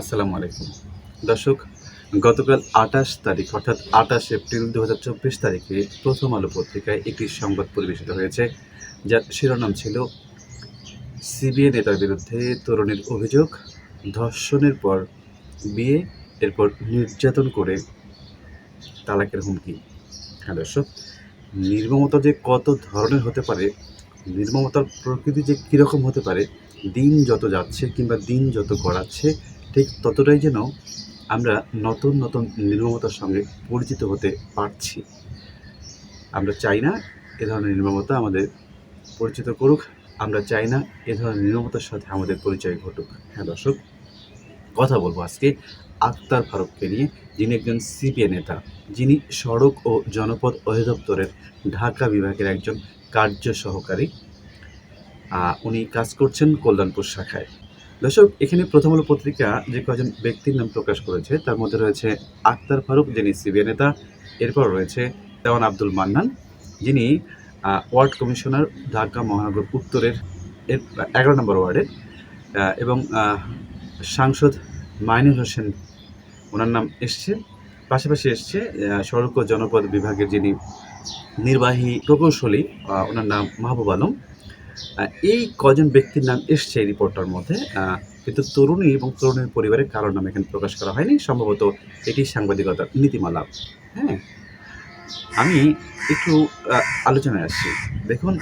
আসসালামু আলাইকুম। দর্শক, গতকাল আঠাশ তারিখ, অর্থাৎ আঠাশ এপ্রিল দু হাজার চব্বিশ তারিখে প্রথম আলো পত্রিকায় একটি সংবাদ পরিবেশিত হয়েছে, যার শিরোনাম ছিল, সিবিআই নেতার বিরুদ্ধে তরুণীর অভিযোগ, ধর্ষণের পর বিয়ে, এরপর নির্যাতন করে তালাকের হুমকি। হ্যাঁ দর্শক, নির্মমতা যে কত ধরনের হতে পারে, নির্মমতার প্রকৃতি যে কীরকম হতে পারে, দিন যত যাচ্ছে কিংবা দিন যত গড়াচ্ছে ঠিক ততটাই যেন আমরা নতুন নতুন নির্মমতার সঙ্গে পরিচিত হতে পারছি। আমরা চাই না এ ধরনের নির্মমতা আমাদের পরিচিত করুক, আমরা চাই না এ ধরনের নির্মমতার সাথে আমাদের পরিচয় ঘটুক। হ্যাঁ দর্শক, কথা বলব আজকে আক্তার ফারুককে নিয়ে, যিনি একজন সিপিএ নেতা, যিনি সড়ক ও জনপদ অধিদপ্তরের ঢাকা বিভাগের একজন কার্য সহকারী। উনি কাজ করছেন কল্যাণপুর শাখায়। দর্শক, এখানে প্রথম আলো পত্রিকা, যে কজন ব্যক্তির নাম প্রকাশ করেছে, তার মধ্যে রয়েছে আক্তার ফারুক, যিনি সিবিআই নেতা, এরপর রয়েছে দেওয়ান আব্দুল মান্নান, যিনি ওয়ার্ড কমিশনার ঢাকা মহানগর উত্তরের, এর, এগারো নম্বর ওয়ার্ডের এবং সাংসদ মাইনুল হোসেন, ওনার নাম এসছে। পাশাপাশি এসছে সড়ক ও জনপদ বিভাগের যিনি নির্বাহী প্রকৌশলী ওনার নাম মাহবুব আলম। এই কজন ব্যক্তির নাম এসছে এই রিপোর্টটার মধ্যে? কিন্তু তরুণী এবং তরুণীর পরিবারের কারোর নাম এখানে প্রকাশ করা হয়নি। সম্ভবত এটি সাংবাদিকতার নীতিমালা হ্যাঁ? আমি একটু আলোচনায় আসছি। দেখুন,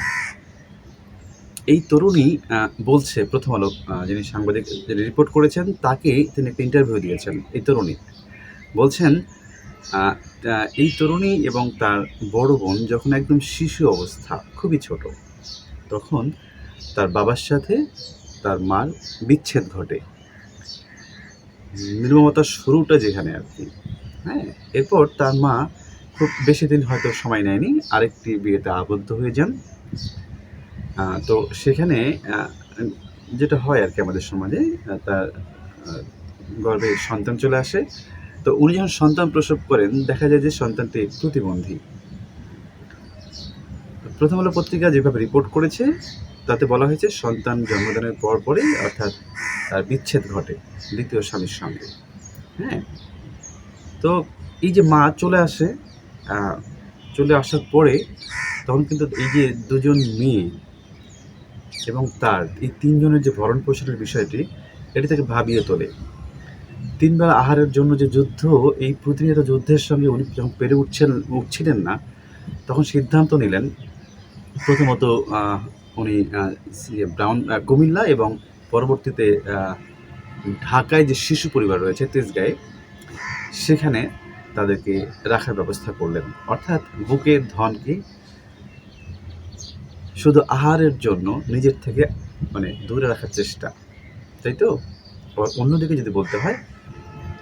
এই তরুণী বলছে, প্রথম আলো যিনি সাংবাদিক, যিনি রিপোর্ট করেছেন, তাকে তিনি একটা ইন্টারভিউ দিয়েছেন, এই তরুণী। বলছেন এই তরুণী এবং তার বড় বোন যখন একদম শিশু অবস্থা, খুবই ছোট তখন তার বাবার সাথে তার মার বিচ্ছেদ ঘটে। নির্মমতার শুরুটা যেখানে আর কি হ্যাঁ? এরপর তার মা খুব বেশি দিন হয়তো সময় নেয়নি, আরেকটি বিয়েতে আবদ্ধ হয়ে যান। তো সেখানে যেটা হয় আর কি আমাদের সমাজে তার গর্ভে সন্তান চলে আসে। তো উনি যখন সন্তান প্রসব করেন, দেখা যায় যে সন্তানটি প্রতিবন্ধী। প্রথম আলো পত্রিকা যেভাবে রিপোর্ট করেছে, তাতে বলা হয়েছে সন্তান জন্মদানের পর পরেই অর্থাৎ তার বিচ্ছেদ ঘটে দ্বিতীয় স্বামীর সঙ্গে। হ্যাঁ? তো এই যে মা চলে আসে চলে আসার পরে তখন কিন্তু এই যে দুজন মেয়ে এবং তার এই তিনজনের যে ভরণ পোষণের বিষয়টি, এটি তাকে ভাবিয়ে তোলে। তিনবার আহারের জন্য যে যুদ্ধ, এই প্রতিনিয়ত যুদ্ধের সঙ্গে উনি যখন পেরে উঠছেন, উঠছিলেন না, তখন সিদ্ধান্ত নিলেন প্রথমত উনি আহ, ব্রাউন কুমিল্লা এবং পরবর্তীতে ঢাকায় যে শিশু পরিবার রয়েছে তেজগাঁয়ে সেখানে তাদেরকে রাখার ব্যবস্থা করলেন। অর্থাৎ বুকের ধনকে শুধু আহারের জন্য নিজের থেকে মানে দূরে রাখার চেষ্টা। তাই তো? অন্যদিকে যদি বলতে হয়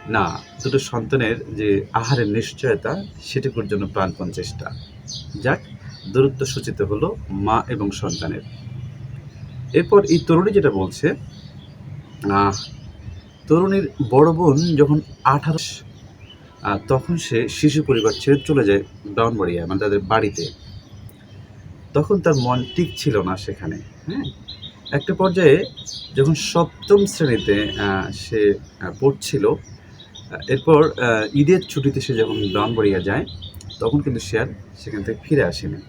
না দুটো সন্তানের যে আহারের নিশ্চয়তা সেটুকুর জন্য প্রাণপণ চেষ্টা। যাক দূরত্ব সূচিত হলো মা এবং সন্তানের। এরপর এই তরুণী যেটা বলছে তরুণীর বড় বোন যখন আঠারো তখন সে শিশু পরিবার ছেড়ে চলে যায় ব্রাউনবাড়িয়া মানে তাদের বাড়িতে। তখন তার মন ঠিক ছিল না সেখানে হ্যাঁ? একটা পর্যায়ে যখন সপ্তম শ্রেণীতে সে পড়ছিল এরপর ঈদের ছুটিতে সে যখন ব্রাউনবাড়িয়া যায় তখন কিন্তু সে আর সেখান থেকে ফিরে আসেনি।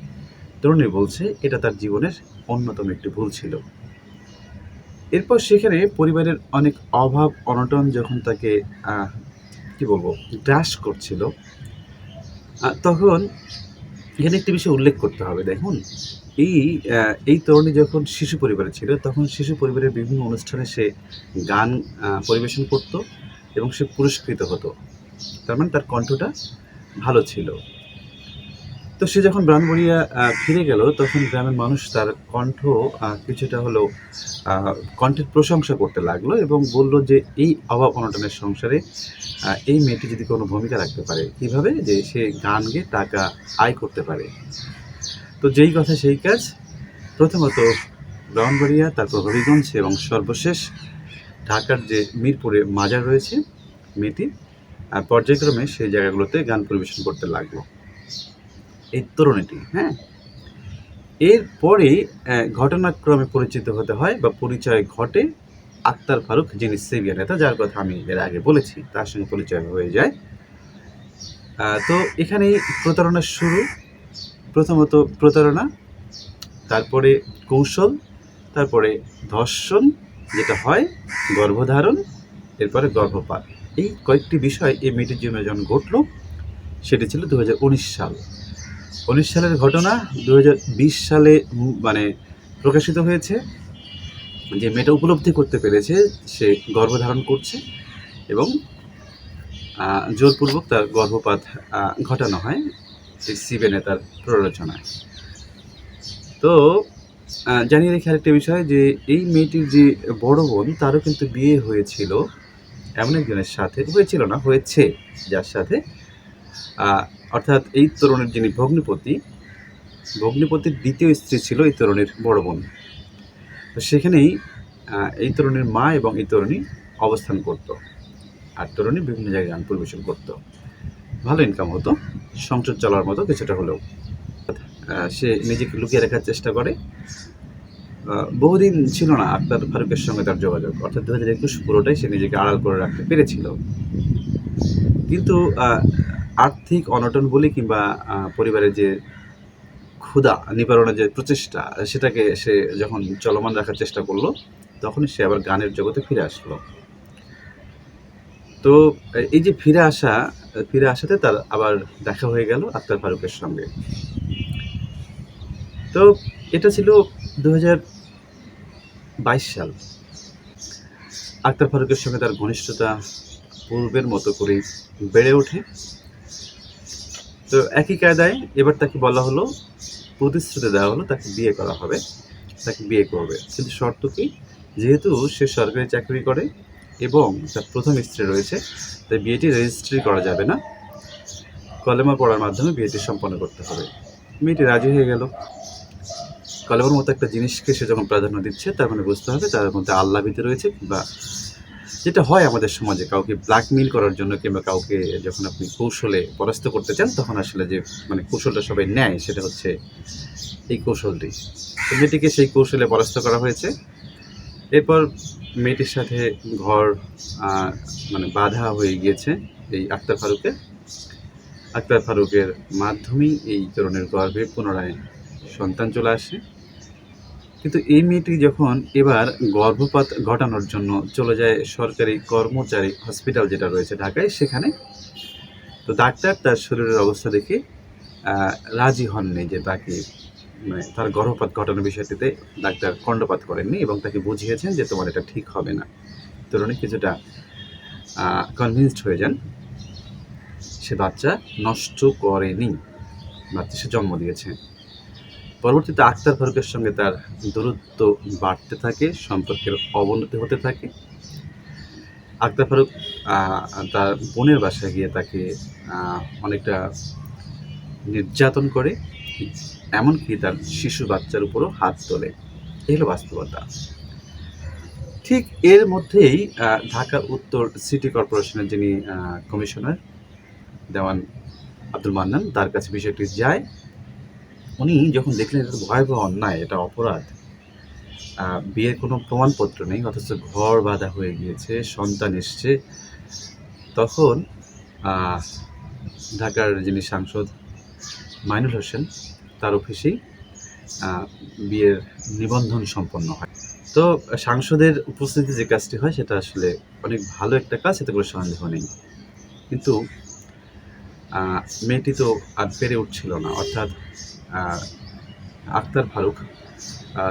তরুণী বলছে, এটা তার জীবনের অন্যতম একটি ভুল ছিল। এরপর সেখানে পরিবারের অনেক অভাব, অনটন যখন তাকে কি বলব, গ্রাস করছিল তখন এখানে একটি বিষয় উল্লেখ করতে হবে। দেখুন, এই এই তরুণী যখন শিশু পরিবারে ছিল, তখন শিশু পরিবারের বিভিন্ন অনুষ্ঠানে সে গান পরিবেশন করত এবং সে পুরস্কৃত হতো। তার মানে তার কণ্ঠটা ভালো ছিল। তো সে যখন ব্রাহ্মণিয়া ফিরে গেল তখন গ্রামের মানুষ তার কণ্ঠ কিছুটা আহ, কণ্ঠের প্রশংসা করতে লাগল এবং বলল যে এই অভাব অনটনের সংসারে এই মেয়েটি যদি কোনো ভূমিকা রাখতে পারে কীভাবে যে সে গান গেয়ে টাকা আয় করতে পারে? তো যেই কথা সেই কাজ। প্রথমত ব্রাহ্মণবাড়িয়া তারপর হরিগঞ্জ এবং সর্বশেষ ঢাকার যে মিরপুরে মাজার রয়েছে মেয়েটি পর্যায়ক্রমে সেই জায়গাগুলোতে গান পরিবেশন করতে লাগল। এই তরুণীটি হ্যাঁ? এরপরে ঘটনাক্রমে পরিচিত হতে হয় বা পরিচয় ঘটে আক্তার ফারুক, যিনি সিবিআই নেতা, যার কথা আমি এর আগে বলেছি, তার সঙ্গে পরিচয় হয়ে যায়। তো এখানে প্রতারণার শুরু। প্রথমত প্রতারণা, তারপরে কৌশল, তারপরে ধর্ষণ, যেটা হয় গর্ভধারণ, এরপরে গর্ভপাত। এই কয়েকটি বিষয় এই মেয়েটির জীবনে যখন ঘটলো, সেটি ছিল দু হাজার উনিশ সাল। উনিশ সালের ঘটনা দু হাজার বিশ সালে মানে প্রকাশিত হয়েছে, যে মেয়েটা উপলব্ধি করতে পেরেছে, সে গর্ভধারণ করছে এবং জোরপূর্বক তার গর্ভপাত ঘটানো হয় এই সিবেনে তার প্ররোচনায়। তো জানিয়ে রেখে আরেকটা বিষয় যে এই মেয়েটির যে বড় বোন, তারও কিন্তু বিয়ে হয়েছিল, এমন একজনের সাথে, হয়েছিল না, হয়েছে, যার সাথে অর্থাৎ এই তরুণের যিনি ভগ্নিপতি, ভগ্নিপতির দ্বিতীয় স্ত্রী ছিল এই তরুণীর বড় বোন। তো সেখানেই এই তরুণীর মা এবং এই তরুণী অবস্থান করত আর তরুণী বিভিন্ন জায়গায় গান পরিবেশন করত। ভালো ইনকাম হতো, সংসার চলার মতো কিছুটা হলেও। সে নিজেকে লুকিয়ে রাখার চেষ্টা করে। বহুদিন ছিল না আক্তার ফারুকের সঙ্গে তার যোগাযোগ, অর্থাৎ দু হাজার একুশ পুরোটাই সে নিজেকে আড়াল করে রাখতে পেরেছিল। কিন্তু আর্থিক অনটন বলি কিংবা পরিবারের যে ক্ষুধা, নিবারণের যে প্রচেষ্টা, সেটাকে সে যখন চলমান রাখার চেষ্টা করল, তখনই সে আবার গানের জগতে ফিরে আসলো। তো, এই যে ফিরে আসা, ফিরে আসাতে তার আবার দেখা হয়ে গেল আক্তার ফারুকের সঙ্গে। তো, এটা ছিল দু সাল। আক্তার ফারুকের সঙ্গে তার ঘনিষ্ঠতা পূর্বের মতো করেই বেড়ে ওঠে। তো একই কায়দায় এবার তাকে বলা হলো, প্রতিশ্রুতি দেওয়া হলো, তাকে বিয়ে করা হবে, তাকে বিয়ে করবে। কিন্তু শর্ত কি? যেহেতু সে সরকারি চাকরি করে এবং তার প্রথম স্ত্রী রয়েছে, তাই বিয়েটি রেজিস্ট্রি করা যাবে না। কলেমা পড়ার মাধ্যমে বিয়েটি সম্পন্ন করতে হবে। মেয়েটি রাজি হয়ে গেল। কলেমার মতো একটা জিনিসকে সে যখন প্রাধান্য দিচ্ছে, তার মানে বুঝতে হবে তার মধ্যে আল্লাহ ভীতি রয়েছে কিংবা যেটা হয় আমাদের সমাজে, কাউকে ব্ল্যাকমেইল করার জন্য কিংবা কাউকে যখন আপনি কৌশলে পরাস্ত করতে চান, তখন আসলে যে মানে কৌশলটা সবাই নেয়, সেটা হচ্ছে এই কৌশলটি। মেয়েটিকে সেই কৌশলে পরাস্ত করা হয়েছে। এরপর মেয়েটির সাথে ঘর মানে বাধা হয়ে গিয়েছে এই আক্তার ফারুকের আক্তার ফারুকের মাধ্যমেই এই তরুণের গর্ভে পুনরায় সন্তান চলে আসে। কিন্তু এই মেয়েটি যখন এবার গর্ভপাত ঘটানোর জন্য চলে যায় সরকারি কর্মচারী হসপিটাল যেটা রয়েছে ঢাকায়, সেখানে। তো ডাক্তার তার শরীরের অবস্থা দেখে রাজি হননি যে তাকে মানে তার গর্ভপাত ঘটানোর বিষয়টিতে ডাক্তার কণ্ডপাত করেননি এবং তাকে বুঝিয়েছেন যে তোমার এটা ঠিক হবে না। তরুণী কিছুটা কনভিন্সড হয়ে যান। সে বাচ্চা নষ্ট করেনি। বাচ্চা সে জন্ম দিয়েছে। পরবর্তীতে আক্তার ফারুকের সঙ্গে তার দূরত্ব বাড়তে থাকে, সম্পর্কের অবনতি হতে থাকে। আক্তার ফারুক তার বোনের বাসায় গিয়ে তাকে অনেকটা নির্যাতন করে, এমনকি তার শিশু বাচ্চার উপরও হাত তোলে। এই হলো বাস্তবতা। ঠিক এর মধ্যেই ঢাকা উত্তর সিটি কর্পোরেশনের যিনি কমিশনার, দেওয়ান আব্দুল মান্নান, তার কাছে বিষয়টি যায়। উনি যখন দেখলেন এটা ভয়াবহ অন্যায়, এটা অপরাধ বিয়ের কোনো প্রমাণপত্র নেই, অথচ ঘর বাঁধা হয়ে গিয়েছে, সন্তান এসছে, তখন ঢাকার যিনি সাংসদ মাইনুল হোসেন, তার অফিসেই বিয়ের নিবন্ধন সম্পন্ন হয়। তো সাংসদের উপস্থিতি যে কাজটি হয়, সেটা আসলে অনেক ভালো একটা কাজ, এতে কোনো সন্দেহ নেই। কিন্তু মেয়েটি তো আর পেরে উঠছিল না, অর্থাৎ আক্তার ফারুক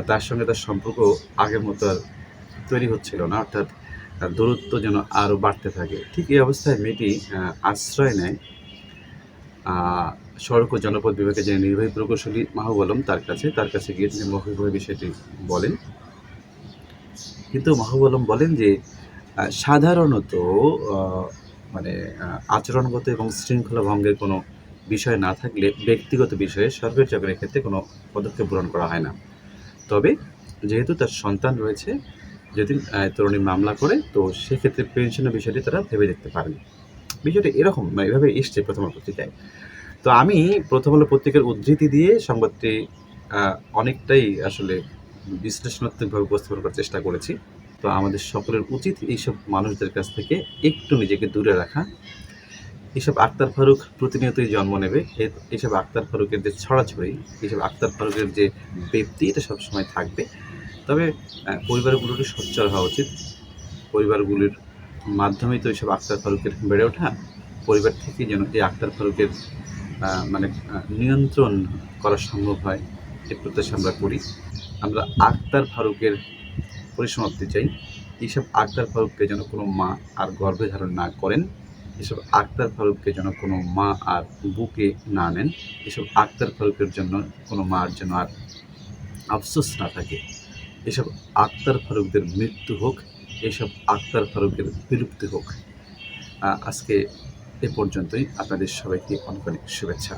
তার সঙ্গে তার সম্পর্ক আগের মতো আর তৈরি হচ্ছিল না, অর্থাৎ দূরত্ব যেন আরও বাড়তে থাকে। ঠিক এই অবস্থায় মেয়েটি আশ্রয় নেয়। সড়ক ও জনপদ বিভাগের যে নির্বাহী প্রকৌশলী মাহবুব আলম তার কাছে তার কাছে গিয়ে তিনি মৌখিকভাবে বিষয়টি বলেন। কিন্তু মাহবুব আলম বলেন যে সাধারণত মানে আচরণগত এবং শৃঙ্খলা ভঙ্গের কোনো বিষয় না থাকলে ব্যক্তিগত বিষয়ে সরকারি চাকরির ক্ষেত্রে কোনো পদক্ষেপ গ্রহণ করা হয় না। তবে যেহেতু তার সন্তান রয়েছে, যদি তরুণী মামলা করে, তো সেক্ষেত্রে পেনশনের বিষয়টি তারা ভেবে দেখতে পারেন। বিষয়টা এরকম মানে এভাবে এসছে প্রথম পত্রিকায়। তো আমি প্রথম আলো পত্রিকার উদ্ধৃতি দিয়ে সংবাদটি অনেকটাই আসলে বিশ্লেষণাত্মকভাবে উপস্থাপন করার চেষ্টা করেছি। তো আমাদের সকলের উচিত এইসব মানুষদের কাছ থেকে একটু নিজেকে দূরে রাখা এইসব আক্তার ফারুক প্রতিনিয়তই জন্ম নেবে। এ- এইসব আক্তার ফারুকের যে ছড়াছড়ি এইসব আক্তার ফারুকের যে ব্যক্তি, এটা সবসময় থাকবে। তবে পরিবারগুলোরও সোচ্চার হওয়া উচিত। পরিবারগুলির মাধ্যমেই তো এইসব আক্তার ফারুকের বেড়ে ওঠা। পরিবার থেকেই যেন এই আক্তার ফারুকের মানে নিয়ন্ত্রণ করা সম্ভব হয়, এ প্রত্যাশা আমরা করি। আমরা আক্তার ফারুকের পরিসমাপ্তি চাই। এইসব আক্তার ফারুককে যেন কোনো মা আর গর্ভে ধারণ না করেন। এসব আক্তার ফারুককে যেন কোনো মা আর বুকে না নেন, এসব আক্তার ফারুকের জন্য কোনো মার যেন আর আফসোস না থাকে। এসব আক্তার ফারুকদের মৃত্যু হোক, এসব আক্তার ফারুকের বিলুপ্তি হোক। আজকে এ পর্যন্তই। আপনাদের সবাইকে অনেক অনেক শুভেচ্ছা।